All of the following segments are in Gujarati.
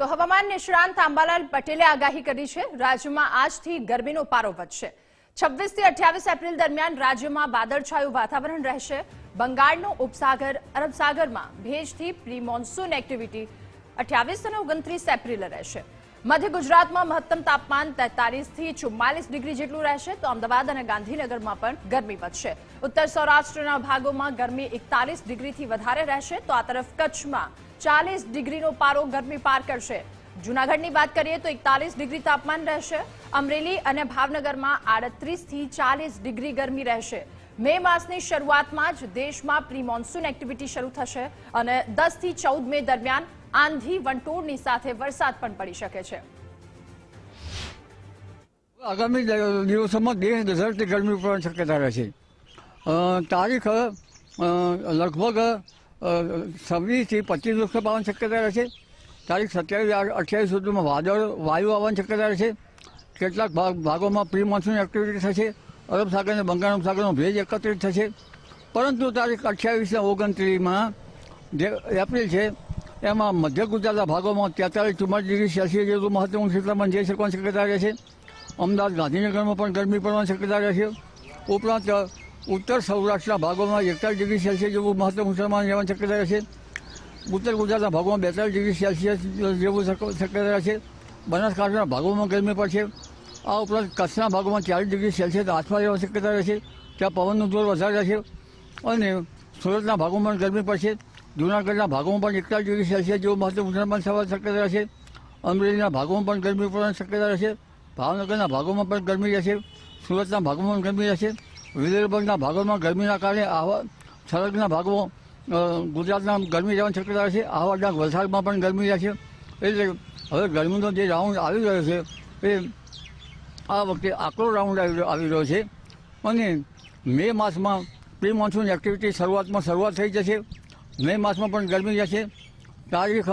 તો હવામાન નિષ્ણાંત આંબાલાલ પટેલે આગાહી કરી છે, રાજ્યમાં આજથી ગરમીનો પારો વધશે. છવ્વીસથી અઠ્યાવીસ એપ્રિલ દરમિયાન રાજ્યમાં વાદળછાયું વાતાવરણ રહેશે. બંગાળનો ઉપસાગર, અરબ સાગરમાં ભેજથી પ્રી મોન્સૂન એક્ટિવિટી અઠ્યાવીસ અને ઓગણત્રીસ એપ્રિલે રહેશે. મધ્ય ગુજરાતમાં મહત્તમ તાપમાન તેતાલીસથી ચુમ્માલીસ ડિગ્રી જેટલું રહેશે, તો અમદાવાદ અને ગાંધીનગરમાં પણ ગરમી વધશે. ઉત્તર સૌરાષ્ટ્રના ભાગોમાં ગરમી એકતાલીસ ડિગ્રીથી વધારે રહેશે, તો આ તરફ કચ્છમાં ચાલીસ ડિગ્રીનો પારો ગરમી પાર કરશે. જૂનાગઢની વાત કરીએ તો એકતાલીસ ડિગ્રી તાપમાન રહેશે. અમરેલી અને ભાવનગરમાં આડત્રીસથી ચાલીસ ડિગ્રી ગરમી રહેશે. મે માસની શરૂઆતમાં જ દેશમાં પ્રી મોન્સૂન એક્ટિવિટી શરૂ થશે અને દસથી ચૌદ મે દરમિયાન આંધી વંટોળની સાથે વરસાદ પણ પડી શકે છે. આગામી દિવસોમાં દેશ ગરમી પડવાની શક્યતા રહેશે તારીખ લગભગ છવ્વીસથી પચીસ વૃક્ષો પાવાની શક્યતા રહે છે તારીખ સત્યાવીસ અઠ્યાવીસ સુધીમાં વાદળ, વાયુ આવવાની શક્યતા રહેશે. કેટલાક ભાગ, ભાગોમાં પ્રી મોન્સૂન એક્ટિવિટી થશે. અરબ સાગર અને બંગાળ ઉપસાગરનો ભેજ એકત્રિત થશે. પરંતુ તારીખ અઠ્યાવીસ ઓગણત્રીસમાં જે એપ્રિલ છે, એમાં મધ્ય ગુજરાતના ભાગોમાં તેતાલીસ ચુમ્માલીસ ડિગ્રી સેલ્સિયસ જેટલું મહત્તમ ક્ષેત્રમાં જઈ શકવાની શક્યતા રહે છે અમદાવાદ ગાંધીનગરમાં પણ ગરમી પડવાની શક્યતા રહે છે ઉપરાંત ઉત્તર સૌરાષ્ટ્રના ભાગોમાં એકતાલીસ ડિગ્રી સેલ્સિયસ જેવું મહત્તમ ઉષ્ણતામાન રહેવાની શક્યતા છે. ઉત્તર ગુજરાતના ભાગોમાં બેતાલીસ ડિગ્રી સેલ્સિયસ જેવું શક- શક્યતા છે. બનાસકાંઠાના ભાગોમાં ગરમી પડશે આ ઉપરાંત કચ્છના ભાગોમાં ચાલીસ ડિગ્રી સેલ્સિયસ આસપાસ રહેવાની શક્યતા રહે છે. ત્યાં પવનનું જોર વધારે રહેશે અને સુરતના ભાગોમાં ગરમી પડશે જૂનાગઢના ભાગોમાં પણ એકતાલીસ ડિગ્રી સેલ્સિયસ જેવું મહત્તમ ઉષ્ણતામાન થવાની શક્યતા રહેશે અમરેલીના ભાગોમાં પણ ગરમી પડવાની શક્યતા રહેશે ભાવનગરના ભાગોમાં પણ ગરમી રહેશે સુરતના ભાગોમાં ગરમી રહેશે વિદર્ભના ભાગોમાં ગરમીના કારણે આવા સરહદના ભાગો ગુજરાતના ગરમી રહેવાની શક્યતા છે. આહવાના વલસાડમાં પણ ગરમી રહેશે એટલે હવે ગરમીનો જે રાઉન્ડ આવી રહ્યો છે, એ આ વખતે આકરો રાઉન્ડ આવી રહ્યો- આવી છે. અને મે માસમાં પ્રી મોન્સૂન એક્ટિવિટી શરૂઆતમાં શરૂઆત થઈ જશે. મે માસમાં પણ ગરમી જશે તારીખ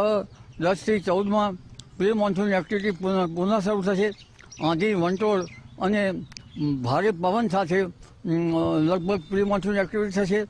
દસથી ચૌદમાં પ્રી મોન્સૂન એક્ટિવિટી પુનઃ શરૂ થશે. આંધી, વંટોળ અને ભારે પવન સાથે લગભગ પ્રી મોન્સૂન એક્ટિવિટી થશે.